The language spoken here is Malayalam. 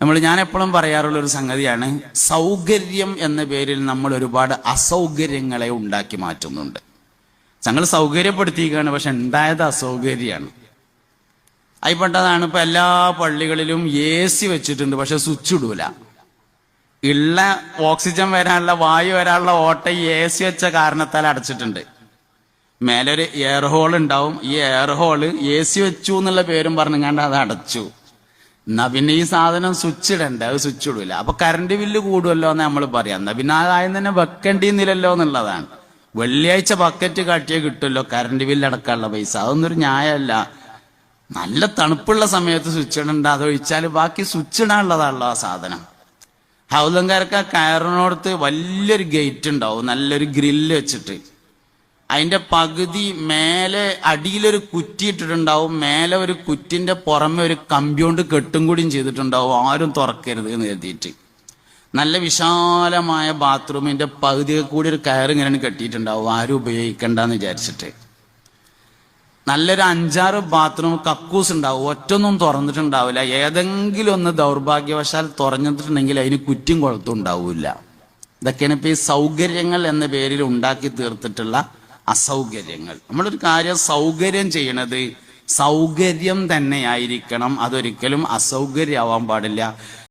നമ്മൾ ഞാൻ എപ്പോഴും പറയാറുള്ള ഒരു സംഗതിയാണ് സൗകര്യം എന്ന പേരിൽ നമ്മൾ ഒരുപാട് അസൗകര്യങ്ങളെ ഉണ്ടാക്കി മാറ്റുന്നുണ്ട്. ഞങ്ങൾ സൗകര്യപ്പെടുത്തിയിരിക്കുകയാണ് പക്ഷെ ഉണ്ടായത് അസൗകര്യമാണ്. അതിൽപ്പെട്ടതാണ് ഇപ്പൊ എല്ലാ പള്ളികളിലും എ സി വെച്ചിട്ടുണ്ട് പക്ഷെ സ്വിച്ച് ഇടൂല. ഉള്ള ഓക്സിജൻ വരാനുള്ള വായു വരാനുള്ള ഓട്ട എ സി വെച്ച കാരണത്താൽ അടച്ചിട്ടുണ്ട്. മേലൊരു എയർ ഹോൾ ഉണ്ടാവും ഈ എയർ ഹോൾ എ സി വെച്ചു എന്നുള്ള പേരും പറഞ്ഞുകൊണ്ട് അത് അടച്ചു. എന്നാ പിന്നെ ഈ സാധനം സ്വിച്ച് ഇടണ്ടേ? അത് സ്വിച്ച് ഇടൂല. അപ്പൊ കറണ്ട് ബില്ല് കൂടുമല്ലോ എന്ന് നമ്മൾ പറയാം. എന്നാ പിന്നെ അതായത് തന്നെ വെക്കേണ്ടിന്നില്ലല്ലോ എന്നുള്ളതാണ്. വെള്ളിയാഴ്ച ബക്കറ്റ് കാട്ടിയേ കിട്ടുമല്ലോ കറണ്ട് ബില്ല് അടക്കാനുള്ള പൈസ. അതൊന്നൊരു ന്യായമല്ല. നല്ല തണുപ്പുള്ള സമയത്ത് സ്വിച്ച് ഇടണ്ട. അതൊഴിച്ചാൽ ബാക്കി സ്വിച്ച് ഇടാനുള്ളതാണല്ലോ ആ സാധനം. ഹൗലങ്കാർക്ക് കയറിനോടത്ത് വലിയൊരു ഗേറ്റ് ഉണ്ടാവും. നല്ലൊരു ഗ്രില്ല് വെച്ചിട്ട്. അതിന്റെ പകുതി മേലെ അടിയിലൊരു കുറ്റി ഇട്ടിട്ടുണ്ടാവും മേലെ ഒരു കുറ്റിന്റെ പുറമെ ഒരു കമ്പ്യൂണ്ട് കെട്ടും കൂടിയും ചെയ്തിട്ടുണ്ടാവും ആരും തുറക്കരുത് എന്ന് കരുതിയിട്ട്. നല്ല വിശാലമായ ബാത്റൂമിന്റെ പകുതി കൂടി ഒരു കയർ ഇങ്ങനെ കെട്ടിയിട്ടുണ്ടാവും ആരും ഉപയോഗിക്കണ്ടെന്ന് വിചാരിച്ചിട്ട്. നല്ലൊരു അഞ്ചാറ് ബാത്റൂം കക്കൂസ് ഉണ്ടാവും ഒറ്റൊന്നും തുറന്നിട്ടുണ്ടാവില്ല. ഏതെങ്കിലും ഒന്ന് ദൗർഭാഗ്യവശാൽ തുറന്നിട്ടുണ്ടെങ്കിൽ അതിന് കുറ്റും കുളത്തും ഉണ്ടാവില്ല. ഇതൊക്കെയാണ് ഇപ്പൊ ഈ സൗകര്യങ്ങൾ എന്ന പേരിൽ ഉണ്ടാക്കി തീർത്തിട്ടുള്ള അസൗകര്യങ്ങൾ. നമ്മളൊരു കാര്യം സൗകര്യം ചെയ്യണത് സൗകര്യം തന്നെയായിരിക്കണം. അതൊരിക്കലും അസൗകര്യമാവാൻ പാടില്ല.